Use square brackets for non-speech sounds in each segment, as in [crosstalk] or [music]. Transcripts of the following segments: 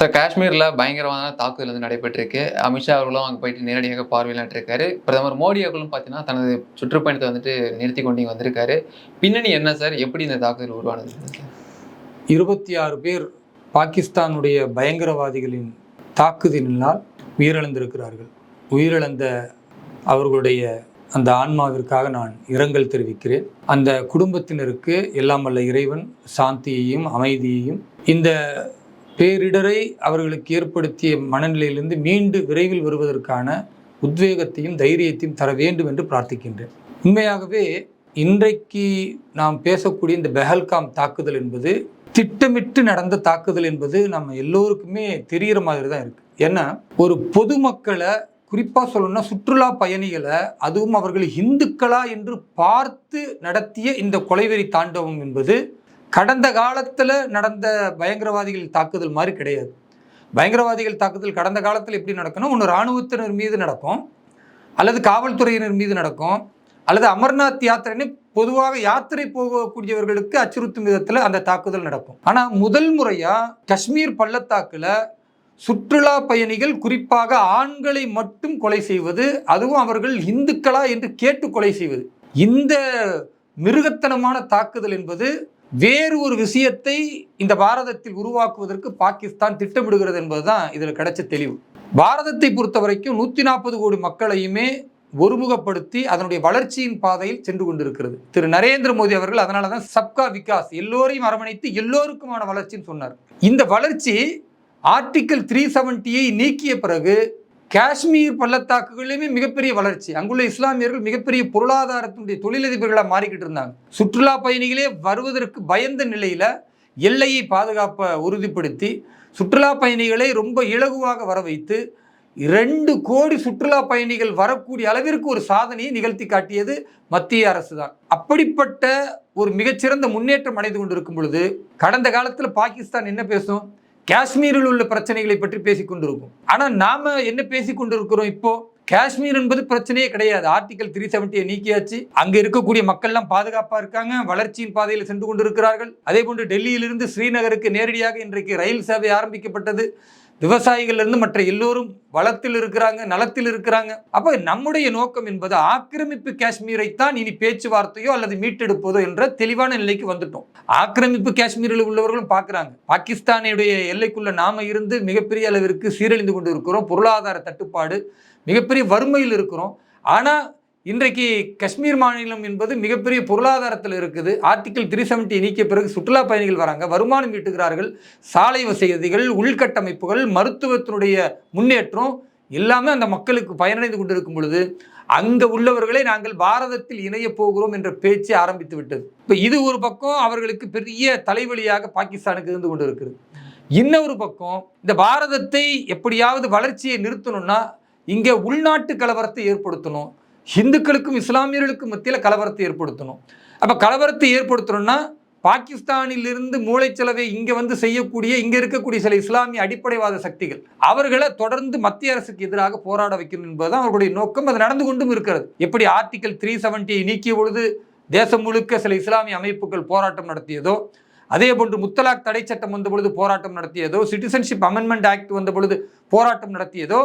Sir காஷ்மீரில் பயங்கரமான தாக்குதல் வந்து நடைபெற்றிருக்கு. அமித்ஷா அவர்களும் அங்கே போயிட்டு நேரடியாக பார்வையிலாட்டிருக்காரு பிரதமர் மோடி அவர்களும் பார்த்தீங்கன்னா தனது சுற்றுப்பயணத்தை வந்துட்டு நிறுத்தி கொண்டு வந்திருக்காரு. பின்னணி என்ன சார்? எப்படி இந்த தாக்குதல் உருவானது? இருபத்தி ஆறு பேர் பாகிஸ்தானுடைய பயங்கரவாதிகளின் தாக்குதலினால் உயிரிழந்திருக்கிறார்கள். உயிரிழந்த அவர்களுடைய அந்த ஆன்மாவிற்காக நான் இரங்கல் தெரிவிக்கிறேன். அந்த குடும்பத்தினருக்கு எல்லாம் வல்ல இறைவன் சாந்தியையும் அமைதியையும். இந்த பேரிடரை அவர்களுக்கு ஏற்படுத்திய மனநிலையிலிருந்து மீண்டு விரைவில் வருவதற்கான உத்வேகத்தையும் தைரியத்தையும் தர வேண்டும் என்று பிரார்த்திக்கின்றேன். உண்மையாகவே இன்றைக்கு நாம் பேசக்கூடிய இந்த பெஹல்காம் தாக்குதல் என்பது திட்டமிட்டு நடந்த தாக்குதல் என்பது நம்ம எல்லோருக்குமே தெரிகிற மாதிரி தான் இருக்கு. ஏன்னா ஒரு பொதுமக்களை குறிப்பாக சொல்லணும்னா சுற்றுலா பயணிகளை அதுவும் அவர்கள் இந்துக்களா என்று பார்த்து நடத்திய இந்த கொலைவெறி தாண்டவம் என்பது கடந்த காலத்தில் நடந்த பயங்கரவாதிகள் தாக்குதல் மாதிரி கிடையாது. பயங்கரவாதிகள் தாக்குதல் கடந்த காலத்தில் எப்படி நடக்கணும்? ஒன்று இராணுவத்தினர் மீது நடக்கும். அல்லது காவல்துறையினர் மீது நடக்கும். அல்லது அமர்நாத் யாத்திரைன்னு பொதுவாக யாத்திரை போகக்கூடியவர்களுக்கு அச்சுறுத்தும் விதத்தில் அந்த தாக்குதல் நடக்கும். ஆனால் முதல் முறையாக காஷ்மீர் பள்ளத்தாக்கில் சுற்றுலா பயணிகள் குறிப்பாக ஆண்களை மட்டும் கொலை செய்வது அதுவும் அவர்கள் இந்துக்களா என்று கேட்டு கொலை செய்வது. இந்த மிருகத்தனமான தாக்குதல் என்பது வேறு ஒரு விஷயத்தை இந்த பாரதத்தில் உருவாக்குவதற்கு பாகிஸ்தான் திட்டமிடுகிறது என்பதுதான் இதில் கிடைச்ச தெளிவு. பாரதத்தை பொறுத்த வரைக்கும் நூற்றி நாற்பது கோடி மக்களையுமே ஒருமுகப்படுத்தி அதனுடைய வளர்ச்சியின் பாதையில் சென்று கொண்டிருக்கிறது. திரு நரேந்திர மோடி அவர்கள் அதனால தான் சப்கா விகாஸ் எல்லோரையும் அரவணைத்து எல்லோருக்குமான வளர்ச்சின்னு சொன்னார். இந்த வளர்ச்சி ஆர்டிக்கல் த்ரீ செவன்ட்டியை நீக்கிய பிறகு காஷ்மீர் பள்ளத்தாக்குகளிலுமே மிகப்பெரிய வளர்ச்சி. அங்குள்ள இஸ்லாமியர்கள் மிகப்பெரிய பொருளாதாரத்தினுடைய தொழிலதிபர்களாக மாறிக்கிட்டு இருந்தாங்க. சுற்றுலா பயணிகளே வருவதற்கு பயந்த நிலையில் எல்லையை பாதுகாப்பை உறுதிப்படுத்தி சுற்றுலா பயணிகளை ரொம்ப இலகுவாக வர வைத்து ரெண்டு கோடி சுற்றுலா பயணிகள் வரக்கூடிய அளவிற்கு ஒரு சாதனையை நிகழ்த்தி காட்டியது மத்திய அரசு தான். அப்படிப்பட்ட ஒரு மிகச்சிறந்த முன்னேற்றம் அடைந்து கொண்டிருக்கும் பொழுது கடந்த காலத்தில் பாகிஸ்தான் என்ன பேசும்? காஷ்மீரில் உள்ள பிரச்சனைகளை பற்றி பேசிக் கொண்டிருக்கும். ஆனால் நாம என்ன பேசிக் கொண்டிருக்கிறோம் இப்போ? காஷ்மீர் என்பது பிரச்சனையே கிடையாது. ஆர்டிகல் த்ரீ செவன்ட்டியை நீக்கியாச்சு. அங்க இருக்கக்கூடிய மக்கள்லாம் பாதுகாப்பா இருக்காங்க. வளர்ச்சியின் பாதையில் சென்று கொண்டிருக்கிறார்கள். அதே போன்று டெல்லியிலிருந்து ஸ்ரீநகருக்கு நேரடியாக இன்றைக்கு ரயில் சேவை ஆரம்பிக்கப்பட்டது. விவசாயிகள்லேருந்து மற்ற எல்லோரும் வளத்தில் இருக்கிறாங்க நலத்தில் இருக்கிறாங்க. அப்போ நம்முடைய நோக்கம் என்பது ஆக்கிரமிப்பு காஷ்மீரை தான் இனி பேச்சுவார்த்தையோ அல்லது மீட்டெடுப்பதோ என்ற தெளிவான நிலைக்கு வந்துட்டோம். ஆக்கிரமிப்பு காஷ்மீரில் உள்ளவர்களும் பார்க்குறாங்க. பாகிஸ்தானுடைய எல்லைக்குள்ள நாம இருந்து மிகப்பெரிய அளவிற்கு சீரழிந்து கொண்டு இருக்கிறோம் பொருளாதார தட்டுப்பாடு மிகப்பெரிய வறுமையில் இருக்கிறோம். ஆனால் இன்றைக்கு காஷ்மீர் மாநிலம் என்பது மிகப்பெரிய பொருளாதாரத்தில் இருக்குது. ஆர்டிகல் த்ரீ செவன்ட்டி நீக்கிய பிறகு சுற்றுலா பயணிகள் வராங்க. வருமானம் ஈட்டுகிறார்கள். சாலை வசதிகள் உள்கட்டமைப்புகள் மருத்துவத்தினுடைய முன்னேற்றம் எல்லாமே அந்த மக்களுக்கு பயனடைந்து கொண்டிருக்கும் பொழுது அங்கே உள்ளவர்களை நாங்கள் பாரதத்தில் இணைய போகிறோம் என்ற பேச்சு ஆரம்பித்து விட்டது. இப்போ இது ஒரு பக்கம் அவர்களுக்கு பெரிய தலைவலியாக பாகிஸ்தானுக்கு இருந்து கொண்டு இருக்குது இன்னொரு பக்கம் இந்த பாரதத்தை எப்படியாவது வளர்ச்சியை நிறுத்தணும்னா இங்கே உள்நாட்டு கலவரத்தை ஏற்படுத்தணும். ஹிந்துக்களுக்கும் இஸ்லாமியர்களுக்கும் மத்தியில் கலவரத்தை ஏற்படுத்தணும். அப்போ கலவரத்தை ஏற்படுத்தணும்னா பாகிஸ்தானிலிருந்து மூளைச்சலவை இங்கே வந்து செய்யக்கூடிய இங்கே இருக்கக்கூடிய சில இஸ்லாமிய அடிப்படைவாத சக்திகள் அவர்களை தொடர்ந்து மத்திய அரசுக்கு எதிராக போராட வைக்கணும் என்பதுதான் அவர்களுடைய நோக்கம். அது நடந்து கொண்டும் இருக்கிறது. எப்படி ஆர்டிகல் த்ரீ செவன்ட்டியை நீக்கிய பொழுது தேசம் முழுக்க சில இஸ்லாமிய அமைப்புகள் போராட்டம் நடத்தியதோ அதே போன்று முத்தலாக் தடை சட்டம் வந்த பொழுது போராட்டம் நடத்தியதோ சிட்டிசன்ஷிப் அமெண்ட்மெண்ட் ஆக்ட் வந்த பொழுது போராட்டம் நடத்தியதோ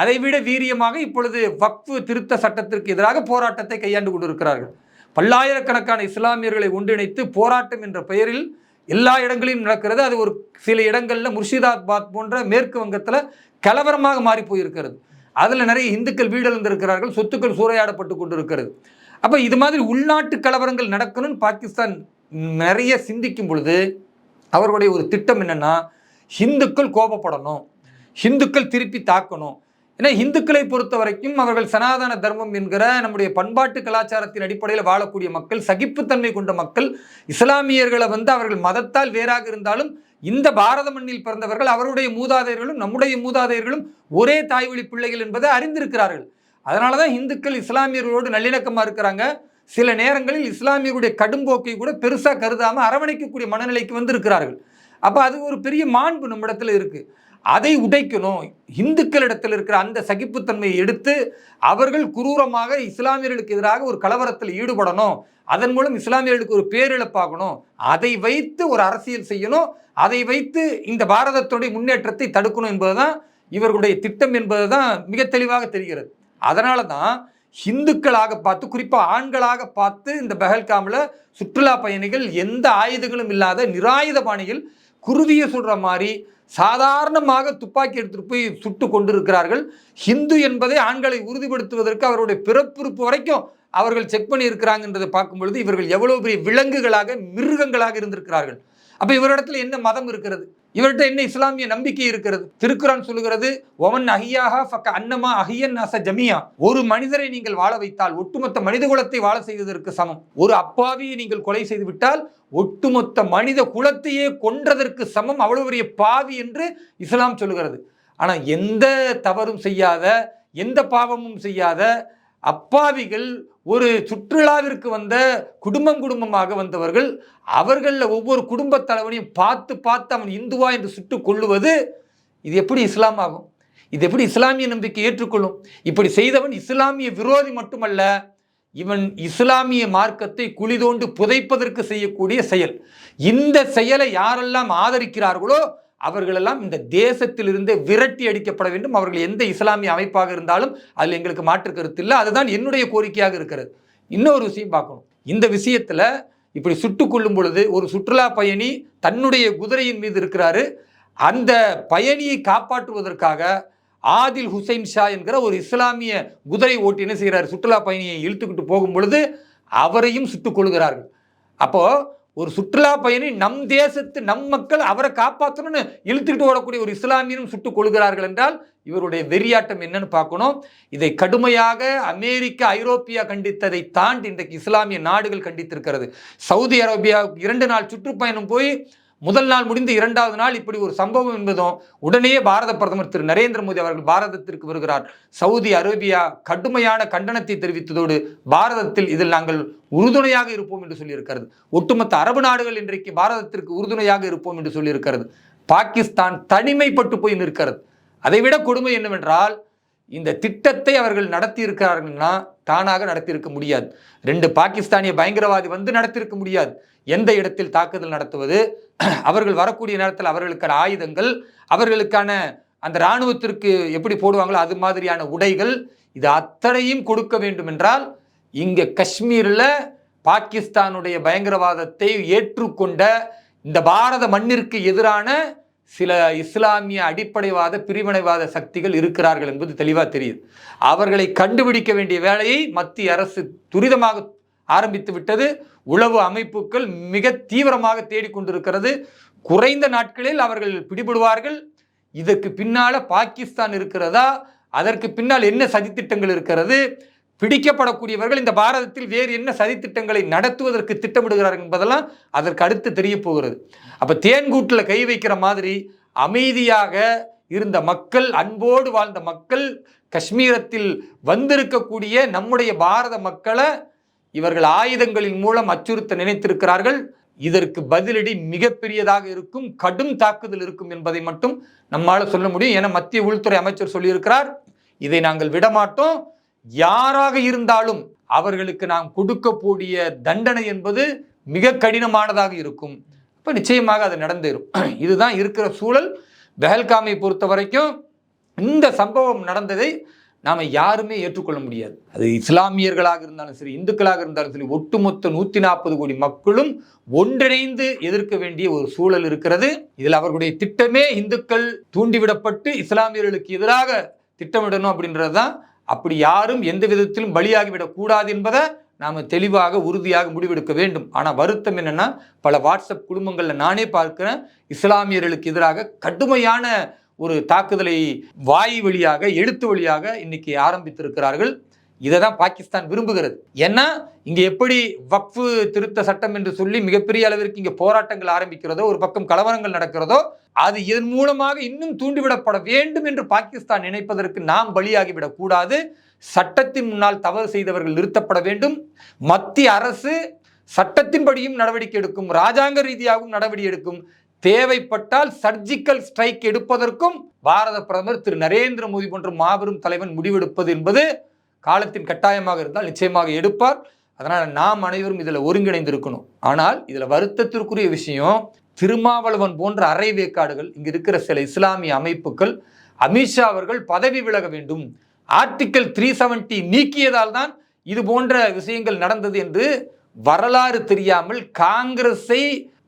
அதைவிட வீரியமாக இப்பொழுது வக்ஃபு திருத்த சட்டத்திற்கு எதிராக போராட்டத்தை கையாண்டு கொண்டிருக்கிறார்கள். பல்லாயிரக்கணக்கான இஸ்லாமியர்களை ஒன்றிணைத்து போராட்டம் என்ற பெயரில் எல்லா இடங்களிலும் நடக்கிறது. அது ஒரு சில இடங்களில் முர்ஷிதாபாத் போன்ற மேற்கு வங்கத்தில் கலவரமாக மாறி போயிருக்கிறது அதில் நிறைய இந்துக்கள் வீடிழந்திருக்கிறார்கள். சொத்துக்கள் சூறையாடப்பட்டு கொண்டிருக்கிறது. அப்போ இது மாதிரி உள்நாட்டு கலவரங்கள் நடக்கணும்னு பாகிஸ்தான் நிறைய சிந்திக்கும் பொழுது அவர்களுடைய ஒரு திட்டம் என்னென்னா ஹிந்துக்கள் கோபப்படணும். ஹிந்துக்கள் திருப்பி தாக்கணும். ஏன்னா இந்துக்களை பொறுத்த வரைக்கும் அவர்கள் சனாதன தர்மம் என்கிற நம்முடைய பண்பாட்டு கலாச்சாரத்தின் அடிப்படையில் வாழக்கூடிய மக்கள் சகிப்புத்தன்மை கொண்ட மக்கள் இஸ்லாமியர்களை வந்து அவர்கள் மதத்தால் வேறாக இருந்தாலும் இந்த பாரத மண்ணில் பிறந்தவர்கள் அவருடைய மூதாதையர்களும் நம்முடைய மூதாதையர்களும் ஒரே தாய்வழி பிள்ளைகள் என்பதை அறிந்திருக்கிறார்கள். அதனால தான் இந்துக்கள் இஸ்லாமியர்களோடு நல்லிணக்கமாக இருக்கிறாங்க. சில நேரங்களில் இஸ்லாமியர்களுடைய கடும்போக்கை கூட பெருசாக கருதாமல் அரவணைக்கக்கூடிய மனநிலைக்கு வந்திருக்கிறார்கள். அப்போ அது ஒரு பெரிய மாண்பு நம்மிடத்தில் இருக்குது அதை உடைக்கணும். இந்துக்களிடத்தில் இருக்கிற அந்த சகிப்புத்தன்மையை எடுத்து அவர்கள் குரூரமாக இஸ்லாமியர்களுக்கு எதிராக ஒரு கலவரத்தில் ஈடுபடணும். அதன் மூலம் இஸ்லாமியர்களுக்கு ஒரு பேரிழப்பாகணும். அதை வைத்து ஒரு அரசியல் செய்யணும். அதை வைத்து இந்த பாரதத்துடைய முன்னேற்றத்தை தடுக்கணும் என்பதுதான் இவர்களுடைய திட்டம் என்பது தான் மிக தெளிவாக தெரிகிறது. அதனால தான் ஹிந்துக்களாக பார்த்து குறிப்பாக ஆண்களாக பார்த்து இந்த பெஹல்காமில் சுற்றுலா பயணிகள் எந்த ஆயுதங்களும் இல்லாத நிராயுத பாணியில் குருவியை சுடுற மாதிரி சாதாரணமாக துப்பாக்கி எடுத்துட்டு போய் சுட்டு கொண்டிருக்கிறார்கள். ஹிந்து என்பதை ஆண்களை உறுதிப்படுத்துவதற்கு அவருடைய பிறப்புறுப்பு வரைக்கும் அவர்கள் செக் பண்ணி இருக்கிறாங்கன்றதை பார்க்கும் பொழுது இவர்கள் எவ்வளவு பெரிய விலங்குகளாக மிருகங்களாக இருந்திருக்கிறார்கள். அப்போ இவரிடத்துல என்ன மதம் இருக்கிறது? இவர்கிட்ட என்ன இஸ்லாமிய நம்பிக்கை இருக்கிறது? திருக்குறான் சொல்லுகிறது ஒமன் அஹியாஹா ஃபக்க அன்னமா அஹியன் அச ஜமியா. ஒரு மனிதரை நீங்கள் வாழ வைத்தால் ஒட்டுமொத்த மனித குலத்தை வாழ செய்வதற்கு சமம். ஒரு அப்பாவியை நீங்கள் கொலை செய்து விட்டால் ஒட்டுமொத்த மனித குலத்தையே கொன்றதற்கு சமம். அவ்வளவு பெரிய பாவி என்று இஸ்லாம் சொல்லுகிறது. ஆனால் எந்த தவறும் செய்யாத எந்த பாவமும் செய்யாத அப்பாவிகள் ஒரு சுற்றுலாவிற்கு வந்த குடும்பம் குடும்பமாக வந்தவர்கள் அவர்களில் ஒவ்வொரு குடும்பத் தலைவனையும் பார்த்து பார்த்து அவன் இந்துவா என்று சுட்டு கொள்ளுவது இது எப்படி இஸ்லாம் ஆகும்? இது எப்படி இஸ்லாமிய நம்பிக்கை ஏற்றுக்கொள்ளும்? இப்படி செய்தவன் இஸ்லாமிய விரோதி மட்டுமல்ல இவன் இஸ்லாமிய மார்க்கத்தை குளிதோண்டு புதைப்பதற்கு செய்யக்கூடிய செயல். இந்த செயலை யாரெல்லாம் ஆதரிக்கிறார்களோ அவர்களெல்லாம் இந்த தேசத்திலிருந்தே விரட்டி அடிக்கப்பட வேண்டும். அவர்கள் எந்த இஸ்லாமிய அமைப்பாக இருந்தாலும் அதில் எங்களுக்கு மாற்று கருத்து இல்லை. அதுதான் என்னுடைய கோரிக்கையாக இருக்கிறது. இன்னொரு விஷயம் பார்க்கணும். இந்த விஷயத்தில் இப்படி சுட்டு கொள்ளும் பொழுது ஒரு சுற்றுலா பயணி தன்னுடைய குதிரையின் மீது இருக்கிறாரு. அந்த பயணியை காப்பாற்றுவதற்காக ஆதில் ஹுசைன் ஷா என்கிற ஒரு இஸ்லாமிய குதிரை ஓட்டி என்ன செய்கிறார்? சுற்றுலா பயணியை இழுத்துக்கிட்டு போகும் பொழுது அவரையும் சுட்டுக் கொள்கிறார்கள் அப்போது ஒரு சுற்றுலா பயணி நம் தேசத்து நம் மக்கள் அவரை காப்பாற்றணும்னு இழுத்துக்கிட்டு ஓடக்கூடிய ஒரு இஸ்லாமியனும் சுட்டுக் கொள்கிறார்கள் என்றால் இவருடைய வெறியாட்டம் என்னன்னு பார்க்கணும். இதை கடுமையாக அமெரிக்கா ஐரோப்பியா கண்டித்ததை தாண்டி இன்றைக்கு இஸ்லாமிய நாடுகள் கண்டித்திருக்கிறது. சவுதி அரேபியா இரண்டு நாள் சுற்றுப்பயணம் போய் முதல் நாள் முடிந்து இரண்டாவது நாள் இப்படி ஒரு சம்பவம் என்பதும் உடனே பாரத பிரதமர் திரு நரேந்திர மோடி அவர்கள் பாரதத்திற்கு வருகிறார். சவுதி அரேபியா கடுமையான கண்டனத்தை தெரிவித்ததோடு பாரதத்தில் இதில் நாங்கள் உறுதுணையாக இருப்போம் என்று சொல்லியிருக்கிறது. ஒட்டுமொத்த அரபு நாடுகள் இன்றைக்கு பாரதத்திற்கு உறுதுணையாக இருப்போம் என்று சொல்லியிருக்கிறது. பாகிஸ்தான் தனிமைப்பட்டு போய் நிற்கிறது. அதைவிட கொடுமை என்னவென்றால் இந்த திட்டத்தை அவர்கள் நடத்தியிருக்கிறார்கள்னா தானாக நடத்தியிருக்க முடியாது. ரெண்டு பாகிஸ்தானிய பயங்கரவாதி வந்து நடத்தியிருக்க முடியாது. எந்த இடத்தில் தாக்குதல் நடத்துவது? [clears throat] அவர்கள் வரக்கூடிய நேரத்தில் அவர்களுக்கான ஆயுதங்கள் அவர்களுக்கான அந்த இராணுவத்திற்கு எப்படி போடுவாங்களோ அது மாதிரியான உடைகள் இது அத்தனையும் கொடுக்க வேண்டும் என்றால் இங்கே காஷ்மீரில் பாகிஸ்தானுடைய பயங்கரவாதத்தை ஏற்றுக்கொண்ட இந்த பாரத மண்ணிற்கு எதிரான சில இஸ்லாமிய அடிப்படைவாத பிரிவினைவாத சக்திகள் இருக்கிறார்கள் என்பது தெளிவாக தெரியுது. அவர்களை கண்டுபிடிக்க வேண்டிய வேலையை மத்திய அரசு துரிதமாக ஆரம்பித்து விட்டது. உளவு அமைப்புகள் மிக தீவிரமாக தேடிக்கொண்டிருக்கிறது. குறைந்த நாட்களில் அவர்கள் பிடிபடுவார்கள். இதற்கு பின்னால் பாகிஸ்தான் இருக்கிறதா? அதற்கு பின்னால் என்ன சதித்திட்டங்கள் இருக்கிறது? பிடிக்கப்படக்கூடியவர்கள் இந்த பாரதத்தில் வேறு என்ன சதித்திட்டங்களை நடத்துவதற்கு திட்டமிடுகிறார்கள் என்பதெல்லாம் அதற்கு அடுத்து தெரிய போகிறது அப்போ தேன்கூட்டில் கை வைக்கிற மாதிரி அமைதியாக இருந்த மக்கள் அன்போடு வாழ்ந்த மக்கள் காஷ்மீரத்தில் வந்திருக்கக்கூடிய நம்முடைய பாரத மக்களை இவர்கள் ஆயுதங்களின் மூலம் அச்சுறுத்த நினைத்திருக்கிறார்கள். இதற்கு பதிலடி மிகப்பெரியதாக இருக்கும் கடும் தாக்குதல் இருக்கும் என்பதை மட்டும் நம்மால் சொல்ல முடியும். என மத்திய உள்துறை அமைச்சர் சொல்லியிருக்கிறார் இதை நாங்கள் விடமாட்டோம். யாராக இருந்தாலும் அவர்களுக்கு நாம் கொடுக்கக்கூடிய தண்டனை என்பது மிக கடினமானதாக இருக்கும். இப்போ நிச்சயமாக அது நடந்தேறும். [clears throat] இதுதான் இருக்கிற சூழல். பெஹல்காமை பொறுத்த வரைக்கும் இந்த சம்பவம் நடந்ததை நாம் யாருமே ஏற்றுக்கொள்ள முடியாது. அது இஸ்லாமியர்களாக இருந்தாலும் சரி இந்துக்களாக இருந்தாலும் சரி ஒட்டுமொத்த நூற்றி நாற்பது கோடி மக்களும் ஒன்றிணைந்து எதிர்க்க வேண்டிய ஒரு சூழல் இருக்கிறது. இதில் அவர்களுடைய திட்டமே இந்துக்கள் தூண்டிவிடப்பட்டு இஸ்லாமியர்களுக்கு எதிராக திட்டமிடணும் அப்படின்றது தான். அப்படி யாரும் எந்த விதத்திலும் பலியாகிவிடக்கூடாது என்பதை நாம் தெளிவாக உறுதியாக முடிவெடுக்க வேண்டும். ஆனால் வருத்தம் என்னென்னா பல வாட்ஸ்அப் குடும்பங்களில் நானே பார்க்குறேன் இஸ்லாமியர்களுக்கு எதிராக கடுமையான ஒரு தாக்குதலை வாய் வழியாக எழுத்து வழியாக இன்னைக்கு ஆரம்பித்திருக்கிறார்கள். இதை தான் பாகிஸ்தான் விரும்புகிறது. ஏன்னா இங்கே எப்படி வக்ஃபு திருத்த சட்டம் என்று சொல்லி மிகப்பெரிய அளவிற்கு இங்கே போராட்டங்கள் ஆரம்பிக்கிறதோ ஒரு பக்கம் கலவரங்கள் நடக்கிறதோ அது இதன் மூலமாக இன்னும் தூண்டிவிடப்பட வேண்டும் என்று பாகிஸ்தான் நினைப்பதற்கு நாம் பலியாகிவிடக் கூடாது. சட்டத்தின் முன்னால் தவறு செய்தவர்கள் நிறுத்தப்பட வேண்டும். மத்திய அரசு சட்டத்தின்படியும் நடவடிக்கை எடுக்கும் ராஜாங்க ரீதியாகவும் நடவடிக்கை எடுக்கும். தேவைப்பட்டால் சர்ஜிக்கல் ஸ்ட்ரைக் எடுப்பதற்கும் பாரத பிரதமர் திரு நரேந்திர மோடி போன்ற மாபெரும் தலைவன் முடிவெடுப்பது என்பது காலத்தின் கட்டாயமாக இருந்தால் நிச்சயமாக எடுப்பார். அதனால் நாம் அனைவரும் இதில் ஒருங்கிணைந்திருக்கணும். ஆனால் இதில் வருத்தத்திற்குரிய விஷயம் திருமாவளவன் போன்ற அரை வேக்காடுகள் இங்கு இருக்கிற சில இஸ்லாமிய அமைப்புகள் அமித்ஷா அவர்கள் பதவி விலக வேண்டும். ஆர்டிக்கல் த்ரீ செவன்டி நீக்கியதால் தான் இது போன்ற விஷயங்கள் நடந்தது என்று வரலாறு தெரியாமல் காங்கிரஸை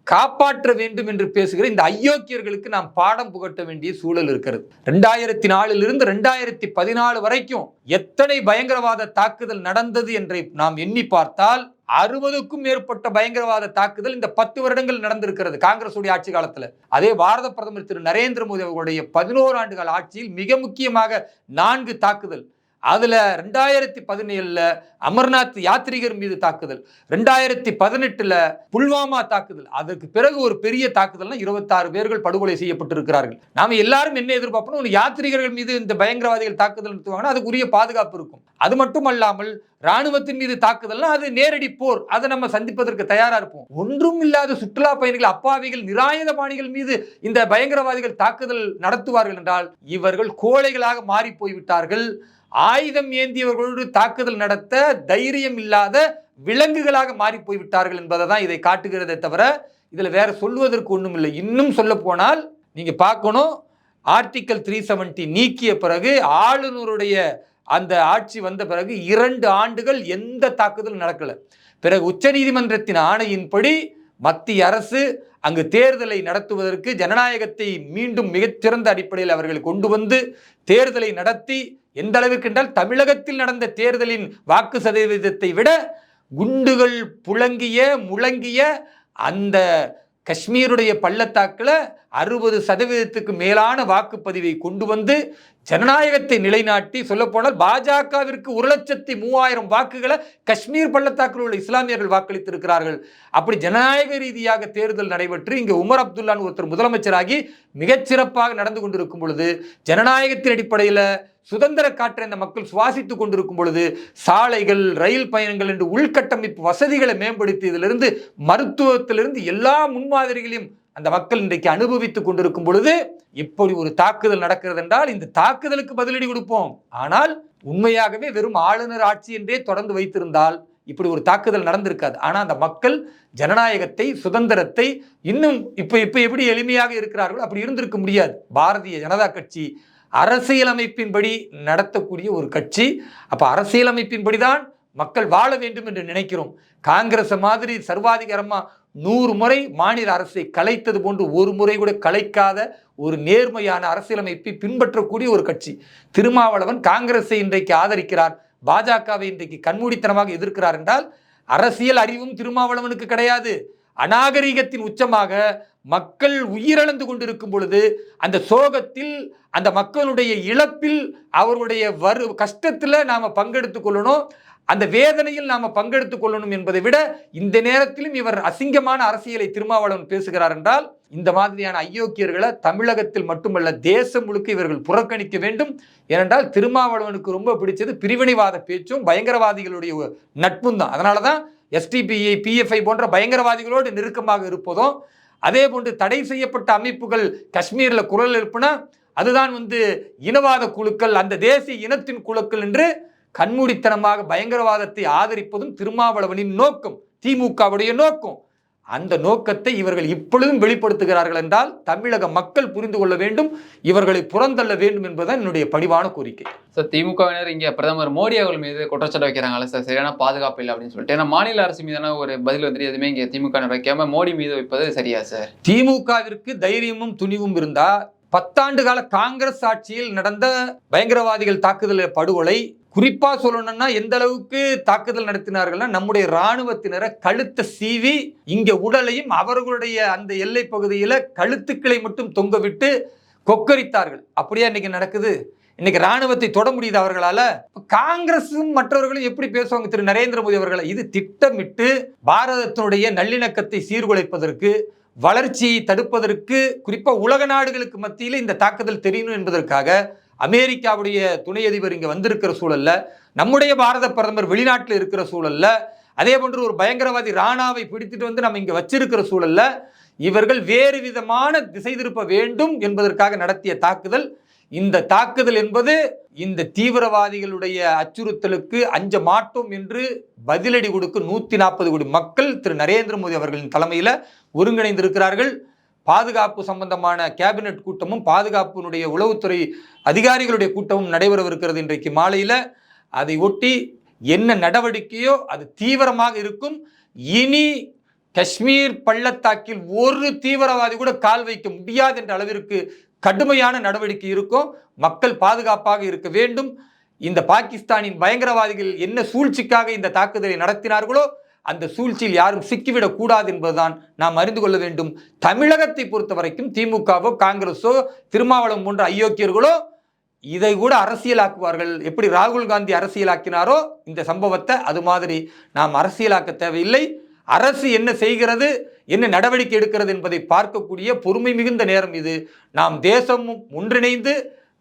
காப்பாற்ற வேண்டும் என்று பேசுகிற இந்த அயோக்கியர்களுக்கு நாம் பாடம் புகட்ட வேண்டிய சூழல் இருக்கிறது. ரெண்டாயிரத்தி நாலிலிருந்து ரெண்டாயிரத்தி பதினாலு வரைக்கும் எத்தனை பயங்கரவாத தாக்குதல் நடந்தது என்றை நாம் எண்ணி பார்த்தால் அறுபதுக்கும் மேற்பட்ட பயங்கரவாத தாக்குதல் இந்த பத்து வருடங்கள் நடந்திருக்கிறது காங்கிரசுடைய ஆட்சி காலத்தில். அதே பாரத பிரதமர் திரு நரேந்திர மோடி அவர்களுடைய பதினோரு ஆண்டுகால ஆட்சியில் மிக முக்கியமாக நான்கு தாக்குதல் அதில் ரெண்டாயிரத்தி பதினேழில் அமர்நாத் யாத்ரீகர் மீது தாக்குதல் ரெண்டாயிரத்தி பதினெட்டில் புல்வாமா தாக்குதல் அதற்கு பிறகு ஒரு பெரிய தாக்குதல்னா இருபத்தாறு பேர்கள் படுகொலை செய்யப்பட்டிருக்கிறார்கள். நாம எல்லாரும் என்ன எதிர்பார்ப்போம் ஒரு யாத்ரீகர்கள் மீது இந்த பயங்கரவாதிகள் தாக்குதல் நடத்துவாங்கன்னா அதுக்கு உரிய பாதுகாப்பு இருக்கும். அது மட்டும் அல்லாமல் ராணுவத்தின் மீது தாக்குதல்னா அது நேரடி போர். அதை நம்ம சந்திப்பதற்கு தயாராக இருப்போம். ஒன்றும் இல்லாத சுற்றுலா பயணிகள் அப்பாவிகள் நிராயுதபாணிகள் மீது இந்த பயங்கரவாதிகள் தாக்குதல் நடத்துவார்கள் என்றால் இவர்கள் கோழைகளாக மாறி போய்விட்டார்கள். ஆயுதம் ஏந்தியவர்களோடு தாக்குதல் நடத்த தைரியம் இல்லாத விலங்குகளாக மாறி போய்விட்டார்கள் என்பதை தான் இதை காட்டுகிறதே தவிர இதில் வேற சொல்வதற்கு ஒன்றும் இல்லை இன்னும் சொல்ல போனால் நீங்கள் பார்க்கணும் ஆர்டிக்கல் த்ரீ செவன்டி நீக்கிய பிறகு ஆளுநருடைய அந்த ஆட்சி வந்த பிறகு இரண்டு ஆண்டுகள் எந்த தாக்குதலும் நடக்கலை. பிறகு உச்சநீதிமன்றத்தின் ஆணையின்படி மத்திய அரசு அங்கு தேர்தலை நடத்துவதற்கு ஜனநாயகத்தை மீண்டும் மிகச்சிறந்த அடிப்படையில் அவர்கள் கொண்டு வந்து தேர்தலை நடத்தி எந்த அளவிற்கு என்றால் தமிழகத்தில் நடந்த தேர்தலின் வாக்கு சதவீதத்தை விட குண்டுகள் புழங்கிய முழங்கிய அந்த காஷ்மீருடைய பள்ளத்தாக்கில் அறுபது சதவீதத்துக்கு மேலான வாக்குப்பதிவை கொண்டு வந்து ஜனநாயகத்தை நிலைநாட்டி சொல்லப்போனால் பாஜகவிற்கு ஒரு லட்சத்தி மூவாயிரம் வாக்குகளை காஷ்மீர் பள்ளத்தாக்கில் உள்ள இஸ்லாமியர்கள் வாக்களித்திருக்கிறார்கள். அப்படி ஜனநாயக ரீதியாக தேர்தல் நடைபெற்று இங்கே உமர் அப்துல்லான்னு ஒருத்தர் முதலமைச்சராகி மிகச்சிறப்பாக நடந்து கொண்டிருக்கும் பொழுது ஜனநாயகத்தின் அடிப்படையில் சுதந்திர காற்றை இந்த மக்கள் சுவாசித்து கொண்டிருக்கும் பொழுது சாலைகள் ரயில் பயணங்கள் என்று உள்கட்டமைப்பு வசதிகளை மேம்படுத்தியதிலிருந்து மருத்துவத்திலிருந்து எல்லா முன்மாதிரிகளையும் அந்த மக்கள் இன்றைக்கு அனுபவித்துக் கொண்டிருக்கும் பொழுது இப்படி ஒரு தாக்குதல் நடக்கிறது என்றால் இந்த தாக்குதலுக்கு பதிலடி கொடுப்போம். ஆனால் உண்மையாகவே வெறும் ஆளுநர் ஆட்சி என்றே தொடர்ந்து வைத்திருந்தால் இப்படி ஒரு தாக்குதல் நடந்திருக்காது. ஆனால் அந்த மக்கள் ஜனநாயகத்தை சுதந்திரத்தை இன்னும் இப்போ இப்போ எப்படி எளிமையாக இருக்கிறார்களோ அப்படி இருந்திருக்க முடியாது. பாரதிய ஜனதா கட்சி அரசியலமைப்பின்படி நடத்தக்கூடிய ஒரு கட்சி. அப்போ அரசியலமைப்பின்படி தான் மக்கள் வாழ வேண்டும் என்று நினைக்கிறோம். காங்கிரஸ் மாதிரி சர்வாதிகாரமாக நூறு முறை மாநில அரசை கலைத்தது போன்று ஒரு முறை கூட கலைக்காத ஒரு நேர்மையான அரசியலமைப்பை பின்பற்றக்கூடிய ஒரு கட்சி. திருமாவளவன் காங்கிரஸை இன்றைக்கு ஆதரிக்கிறார். பாஜகவை இன்றைக்கு கண்மூடித்தனமாக எதிர்க்கிறார் என்றால் அரசியல் அறிவும் திருமாவளவனுக்கு கிடையாது. அநாகரிகத்தின் உச்சமாக மக்கள் உயிரிழந்து கொண்டிருக்கும் பொழுது அந்த சோகத்தில் அந்த மக்களுடைய இழப்பில் அவர்களுடைய வரு கஷ்டத்தில் நாம் பங்கெடுத்து கொள்ளணும். அந்த வேதனையில் நாம் பங்கெடுத்து கொள்ளணும் என்பதை விட இந்த நேரத்திலும் இவர் அசிங்கமான அரசியலை திருமாவளவன் பேசுகிறார் என்றால் இந்த மாதிரியான அயோக்கியர்களை தமிழகத்தில் மட்டுமல்ல தேசம் முழுக்க இவர்கள் புறக்கணிக்க வேண்டும். ஏனென்றால் திருமாவளவனுக்கு ரொம்ப பிடிச்சது பிரிவினைவாத பேச்சும் பயங்கரவாதிகளுடைய நட்பும் தான். அதனால தான் எஸ்டிபிஐ பிஎஃப்ஐ போன்ற பயங்கரவாதிகளோடு நெருக்கமாக இருப்பதும் அதே போன்று தடை செய்யப்பட்ட அமைப்புகள் காஷ்மீரில் குரல் எழுப்புனா அதுதான் வந்து இனவாத குழுக்கள் அந்த தேசிய இனத்தின் குழுக்கள் என்று கண்மூடித்தனமாக பயங்கரவாதத்தை ஆதரிப்பதும் திருமாவளவனின் நோக்கம் திமுகவுடைய நோக்கம். அந்த நோக்கத்தை இவர்கள் இப்பொழுதும் வெளிப்படுத்துகிறார்கள் என்றால் தமிழக மக்கள் புரிந்து கொள்ள வேண்டும் இவர்களை புறந்தள்ள வேண்டும் என்பதுதான் என்னுடைய பணிவான கோரிக்கை. சார் திமுகவினர் இங்க பிரதமர் மோடி அவர்கள் மீது குற்றச்சாட்டு வைக்கிறாங்களே சார் சரியான பாதுகாப்பு இல்லை அப்படின்னு சொல்லிட்டு. ஏன்னா மாநில அரசு மீதான ஒரு பதில் வந்துட்டு எதுவுமே இங்க திமுக வைக்காம மோடி மீது வைப்பது சரியா சார் திமுகவிற்கு தைரியமும் துணிவும் இருந்தா பத்தாண்டு கால காங்கிரஸ் ஆட்சியில் நடந்த பயங்கரவாதிகள் தாக்குதல் படுகொலை குறிப்பாக சொல்லணும்னா எந்த அளவுக்கு தாக்குதல் நடத்தினார்கள்னா நம்முடைய இராணுவத்தினரை கழுத்தை சீவி இங்கே உடலையும் அவர்களுடைய அந்த எல்லை பகுதியில் கழுத்துக்களை மட்டும் தொங்க விட்டு கொக்கரித்தார்கள். அப்படியே இன்னைக்கு நடக்குது? இன்னைக்கு ராணுவத்தை தொட முடியுது அவர்களால? காங்கிரஸும் மற்றவர்களும் எப்படி பேசுவாங்க திரு நரேந்திர மோடி அவர்களை? இது திட்டமிட்டு பாரதத்தினுடைய நல்லிணக்கத்தை சீர்குலைப்பதற்கு வளர்ச்சியை தடுப்பதற்கு குறிப்பாக உலக நாடுகளுக்கு மத்தியில் இந்த தாக்குதல் தெரியணும் என்பதற்காக அமெரிக்காவுடைய துணை அதிபர் இங்கே வந்திருக்கிற சூழல்ல நம்முடைய பாரத பிரதமர் வெளிநாட்டில் இருக்கிற சூழல்ல அதே போன்று ஒரு பயங்கரவாதி ராணாவை பிடித்துட்டு வந்து நம்ம இங்கே வச்சிருக்கிற சூழல்ல இவர்கள் வேறு விதமான திசை திருப்ப வேண்டும் என்பதற்காக நடத்திய தாக்குதல். இந்த தாக்குதல் என்பது இந்த தீவிரவாதிகளுடைய அச்சுறுத்தலுக்கு அஞ்ச மாட்டோம் என்று பதிலடி கொடுக்க நூற்றி நாற்பது கோடி மக்கள் திரு நரேந்திர மோடி அவர்களின் தலைமையில் ஒருங்கிணைந்திருக்கிறார்கள். பாதுகாப்பு சம்பந்தமான கேபினெட் கூட்டமும் பாதுகாப்பினுடைய உளவுத்துறை அதிகாரிகளுடைய கூட்டமும் நடைபெறவிருக்கிறது இன்றைக்கு மாலையில். அதை ஒட்டி என்ன நடவடிக்கையோ அது தீவிரமாக இருக்கும். இனி காஷ்மீர் பள்ளத்தாக்கில் ஒரு தீவிரவாதி கூட கால் வைக்க முடியாது என்ற அளவிற்கு கடுமையான நடவடிக்கை இருக்கும். மக்கள் பாதுகாப்பாக இருக்க வேண்டும். இந்த பாகிஸ்தானின் பயங்கரவாதிகள் என்ன சூழ்ச்சிக்காக இந்த தாக்குதலை நடத்தினார்களோ அந்த சூழ்ச்சியில் யாரும் சிக்கிவிடக் கூடாது என்பதுதான் நாம் அறிந்து கொள்ள வேண்டும். தமிழகத்தை பொறுத்த வரைக்கும் திமுகவோ காங்கிரஸோ திருமாவளம் போன்ற அயோக்கியர்களோ இதை கூட அரசியலாக்குவார்கள். எப்படி ராகுல் காந்தி அரசியலாக்கினாரோ இந்த சம்பவத்தை அது மாதிரி நாம் அரசியலாக்க தேவையில்லை. அரசு என்ன செய்கிறது என்ன நடவடிக்கை எடுக்கிறது என்பதை பார்க்கக்கூடிய பொறுமை மிகுந்த நேரம் இது. நாம் தேசமும் ஒன்றிணைந்து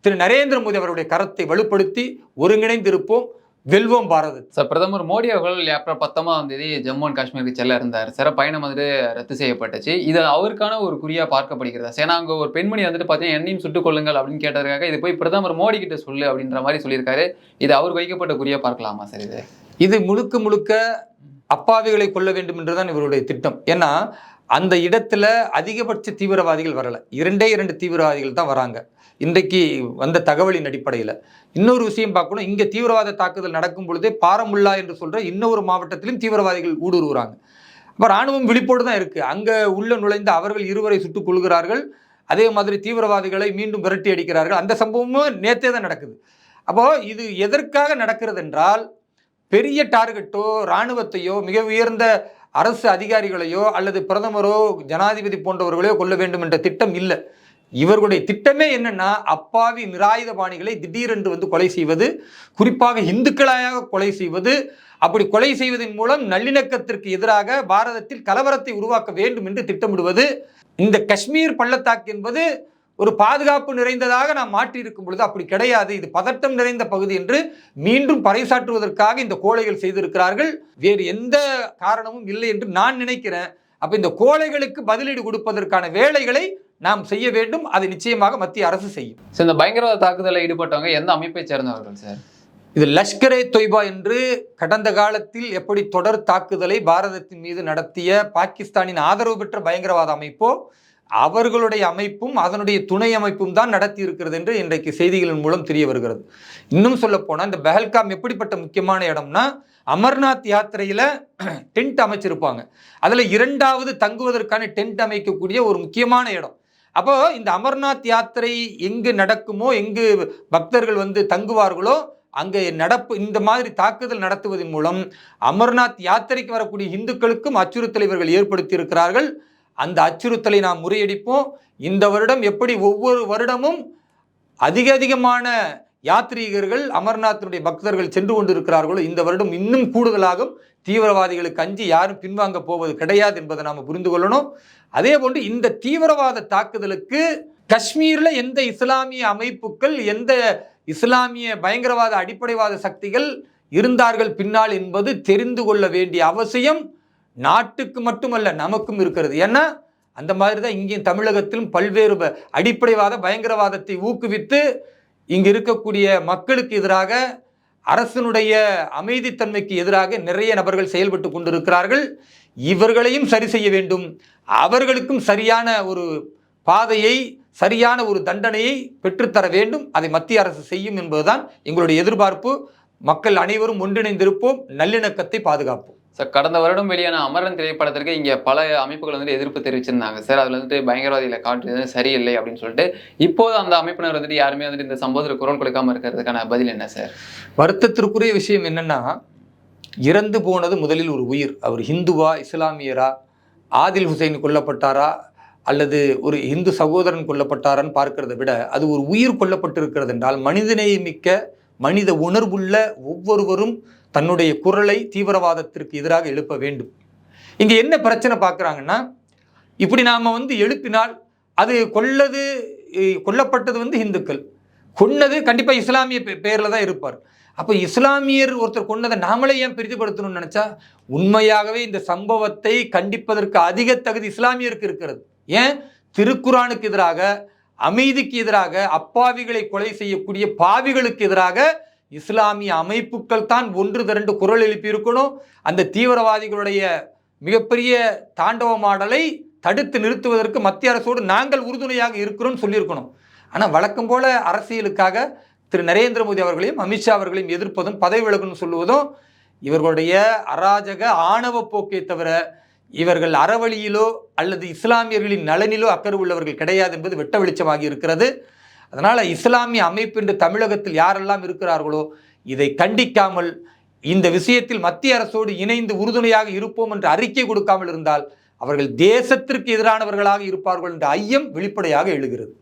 திரு நரேந்திர மோடி அவருடைய கரத்தை வலுப்படுத்தி ஒருங்கிணைந்திருப்போம். வெல்வோம் பாரத். சார் பிரதமர் மோடி அவர்கள் ஏப்ரல் பத்தொன்பதாம் தேதி ஜம்மு அண்ட் காஷ்மீருக்கு செல்ல இருந்தார். சார் பயணம் வந்துட்டு ரத்து செய்யப்பட்டுச்சு. இது அவருக்கான ஒரு குறியா பார்க்கப்படுகிறதா. சார் ஏன்னா அங்க ஒரு பெண்மணி வந்துட்டு பார்த்தீங்கன்னா என்னையும் சுட்டுக் கொள்ளுங்கள் அப்படின்னு கேட்டதுக்காக இது போய் பிரதமர் மோடி கிட்ட சொல்லு அப்படின்ற மாதிரி சொல்லியிருக்காரு. இது அவர் வைக்கப்பட்ட குறியா பார்க்கலாமா சார் இது? இது முழுக்க முழுக்க அப்பாவிகளை கொள்ள வேண்டும் என்றுதான் இவருடைய திட்டம். ஏன்னா அந்த இடத்துல அதிகபட்ச தீவிரவாதிகள் வரல. இரண்டே இரண்டு தீவிரவாதிகள் தான் வராங்க. இன்றைக்கு வந்த தகவலின் அடிப்படையில். இன்னொரு விஷயம் பார்க்கணும். இங்கே தீவிரவாத தாக்குதல் நடக்கும் பொழுதே பாரமுல்லா என்று சொல்கிற இன்னொரு மாவட்டத்திலும் தீவிரவாதிகள் ஊடுருவுறாங்க. அப்போ ராணுவம் விழிப்போடு தான் இருக்குது அங்கே உள்ள நுழைந்து அவர்கள் இருவரை சுட்டுக் கொள்கிறார்கள் அதே மாதிரி தீவிரவாதிகளை மீண்டும் விரட்டி அடிக்கிறார்கள். அந்த சம்பவமும் நேற்றே தான் நடக்குது. அப்போது இது எதற்காக நடக்கிறது என்றால் பெரிய டார்கெட்டோ இராணுவத்தையோ மிக உயர்ந்த அரசு அதிகாரிகளையோ அல்லது பிரதமரோ ஜனாதிபதி போன்றவர்களையோ கொல்ல வேண்டும் என்ற திட்டம் இல்லை. இவர்களுடைய திட்டமே என்னன்னா அப்பாவி நிராயுதபாணிகளை திடீரென்று வந்து கொலை செய்வது குறிப்பாக இந்துக்களாக கொலை செய்வது. அப்படி கொலை செய்வதன் மூலம் நல்லிணக்கத்திற்கு எதிராக பாரதத்தில் கலவரத்தை உருவாக்க வேண்டும் என்று திட்டமிடுவது. இந்த காஷ்மீர் பள்ளத்தாக்கு என்பது ஒரு பாதுகாப்பு நிறைந்ததாக நாம் மாற்றி இருக்கும் பொழுது அப்படி கிடையாது. இது பதட்டம் நிறைந்த பகுதி என்று மீண்டும் பறைசாற்றுவதற்காக இந்த கோழைகள் செய்திருக்கிறார்கள். வேறு எந்த காரணமும் இல்லை என்று நான் நினைக்கிறேன். அப்ப இந்த கோழைகளுக்கு பதிலடி கொடுப்பதற்கான வேலைகளை நாம் செய்ய வேண்டும். அதை நிச்சயமாக மத்திய அரசு செய்யும். சார் இந்த பயங்கரவாத தாக்குதலில் ஈடுபட்டவங்க எந்த அமைப்பை சேர்ந்தவர்கள் சார் இது லஷ்கரே தொய்பா என்று கடந்த காலத்தில் எப்படி தொடர் தாக்குதலை பாரதத்தின் மீது நடத்திய பாகிஸ்தானின் ஆதரவு பெற்ற பயங்கரவாத அமைப்போ அவர்களுடைய அமைப்பும் அதனுடைய துணை அமைப்பும் தான் நடத்தி இருக்கிறது என்று இன்றைக்கு செய்திகளின் மூலம் தெரிய வருகிறது. இன்னும் சொல்ல போனால் இந்த பெஹல்காம் எப்படிப்பட்ட முக்கியமான இடம்னா அமர்நாத் யாத்திரையில டென்ட் அமைச்சிருப்பாங்க. அதுல இரண்டாவது தங்குவதற்கான டென்ட் அமைக்கக்கூடிய ஒரு முக்கியமான இடம். அப்போ இந்த அமர்நாத் யாத்திரை எங்கு நடக்குமோ எங்கு பக்தர்கள் வந்து தங்குவார்களோ அங்கே நடப்பு இந்த மாதிரி தாக்குதல் நடத்துவதன் மூலம் அமர்நாத் யாத்திரைக்கு வரக்கூடிய இந்துக்களுக்கும் அச்சுறுத்தல் இவர்கள் ஏற்படுத்தி இருக்கிறார்கள் அந்த அச்சுறுத்தலை நாம் முறியடிப்போம். இந்த வருடம் எப்படி ஒவ்வொரு வருடமும் அதிக அதிகமான யாத்ரீகர்கள் அமர்நாத்தினுடைய பக்தர்கள் சென்று கொண்டிருக்கிறார்களோ இந்த வருடம் இன்னும் கூடுதலாகும் தீவிரவாதிகளுக்கு அஞ்சி யாரும் பின்வாங்க போவது கிடையாது என்பதை நாம் புரிந்து கொள்ளணும். அதே போன்று இந்த தீவிரவாத தாக்குதலுக்கு காஷ்மீரில் எந்த இஸ்லாமிய அமைப்புகள் எந்த இஸ்லாமிய பயங்கரவாத அடிப்படைவாத சக்திகள் இருந்தார்கள் பின்னால் என்பது தெரிந்து கொள்ள வேண்டிய அவசியம். நாட்டுக்கு மட்டுமல்ல நமக்கும் இருக்கிறது. ஏன்னா அந்த மாதிரி தான் இங்கேயும் தமிழகத்திலும் பல்வேறு அடிப்படைவாத பயங்கரவாதத்தை ஊக்குவித்து இங்கு இருக்கக்கூடிய மக்களுக்கு எதிராக அரசனுடைய அமைதித்தன்மைக்கு எதிராக நிறைய நபர்கள் செயல்பட்டு கொண்டிருக்கிறார்கள். இவர்களையும் சரி செய்ய வேண்டும். அவர்களுக்கும் சரியான ஒரு பாதையை சரியான ஒரு தண்டனையை பெற்றுத்தர வேண்டும். அதை மத்திய அரசு செய்யும் என்பதுதான் எங்களுடைய எதிர்பார்ப்பு. மக்கள் அனைவரும் ஒன்றிணைந்திருப்போம். நல்லிணக்கத்தை பாதுகாப்போம். சார் கடந்த வருடம் வெளியான அமரன் திரைப்படத்திற்கு இங்கே பல அமைப்புகள் வந்துட்டு எதிர்ப்பு தெரிவிச்சிருந்தாங்க. சார் அதில் வந்துட்டு பயங்கரவாதிகளை காட்டுறது சரியில்லை அப்படின்னு சொல்லிட்டு இப்போது அந்த அமைப்பினர் வந்துட்டு யாருமே வந்துட்டு இந்த சம்பவத்தில் குரல் கொடுக்காமல் இருக்கிறதுக்கான பதில் என்ன சார்? வருத்தத்திற்குரிய விஷயம் என்னென்னா இறந்து போனது முதலில் ஒரு உயிர். அவர் ஹிந்துவா இஸ்லாமியரா ஆதில் ஹுசைன் கொல்லப்பட்டாரா அல்லது ஒரு இந்து சகோதரன் கொல்லப்பட்டாரான்னு பார்க்கிறத விட அது ஒரு உயிர் கொல்லப்பட்டிருக்கிறது என்றால் மனிதநேயமிக்க மனித உணர்வுள்ள ஒவ்வொருவரும் தன்னுடைய குரலை தீவிரவாதத்திற்கு எதிராக எழுப்ப வேண்டும். இங்கே என்ன பிரச்சனை பார்க்குறாங்கன்னா இப்படி நாம் வந்து எழுப்பினால் அது கொல்லது கொல்லப்பட்டது வந்து இந்துக்கள். கொன்னது கண்டிப்பாக இஸ்லாமிய பேரில் தான் இருப்பார். அப்போ இஸ்லாமியர் ஒருத்தர் கொன்னதை நாமளே ஏன் பிரித்துப்படுத்தணும்னு நினச்சா உண்மையாகவே இந்த சம்பவத்தை கண்டிப்பதற்கு அதிக தகுதி இஸ்லாமியருக்கு இருக்கிறது. ஏன்? திருக்குரானுக்கு எதிராக அமைதிக்கு எதிராக அப்பாவிகளை கொலை செய்யக்கூடிய பாவிகளுக்கு எதிராக இஸ்லாமிய அமைப்புகள் தான் ஒன்று திரண்டு குரல் எழுப்பி இருக்கணும் அந்த தீவிரவாதிகளுடைய மிகப்பெரிய தாண்டவமாடலை தடுத்து நிறுத்துவதற்கு மத்திய அரசோடு நாங்கள் உறுதுணையாக இருக்கிறோம்னு சொல்லியிருக்கணும். ஆனால் வழக்கம் போல அரசியலுக்காக திரு நரேந்திர மோடி அவர்களையும் அமித்ஷா அவர்களையும் எதிர்ப்பதும் பதவி விலகுன்னு சொல்லுவதும் இவர்களுடைய அராஜக ஆணவ போக்கை தவிர இவர்கள் அறவழியிலோ அல்லது இஸ்லாமியர்களின் நலனிலோ அக்கறை உள்ளவர்கள் கிடையாது என்பது வெட்ட வெளிச்சமாகி இருக்கிறது. அதனால் இஸ்லாமிய அமைப்பு என்று தமிழகத்தில் யாரெல்லாம் இருக்கிறார்களோ இதை கண்டிக்காமல் இந்த விஷயத்தில் மத்திய அரசோடு இணைந்து உறுதுணையாக இருப்போம் என்று அறிக்கை கொடுக்காமல் இருந்தால் அவர்கள் தேசத்திற்கு எதிரானவர்களாக இருப்பார்கள் என்ற ஐயம் வெளிப்படையாக எழுகிறது.